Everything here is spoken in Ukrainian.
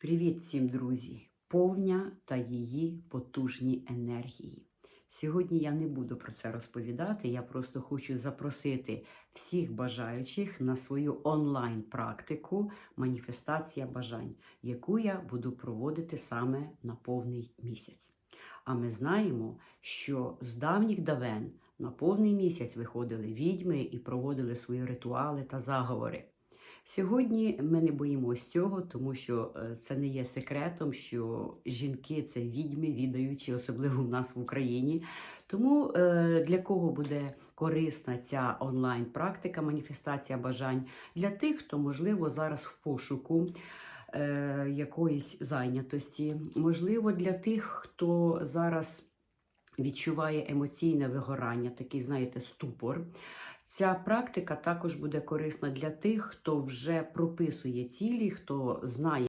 Привіт всім, друзі! Повня та її потужні енергії. Сьогодні я не буду про це розповідати. Я просто хочу запросити всіх бажаючих на свою онлайн-практику Маніфестація бажань, яку я буду проводити саме на повний місяць. А ми знаємо, що з давніх давен на повний місяць виходили відьми і проводили свої ритуали та заговори. Сьогодні ми не боїмось цього, тому що е, це не є секретом, що жінки це відьми, відаючі, особливо в нас в Україні. Тому е, для кого буде корисна ця онлайн-практика, маніфестація бажань для тих, хто можливо зараз в пошуку. е, Якоїсь зайнятості, можливо, для тих, хто зараз відчуває емоційне вигорання, такий, знаєте, ступор. Ця практика також буде корисна для тих, хто вже прописує цілі, хто знає.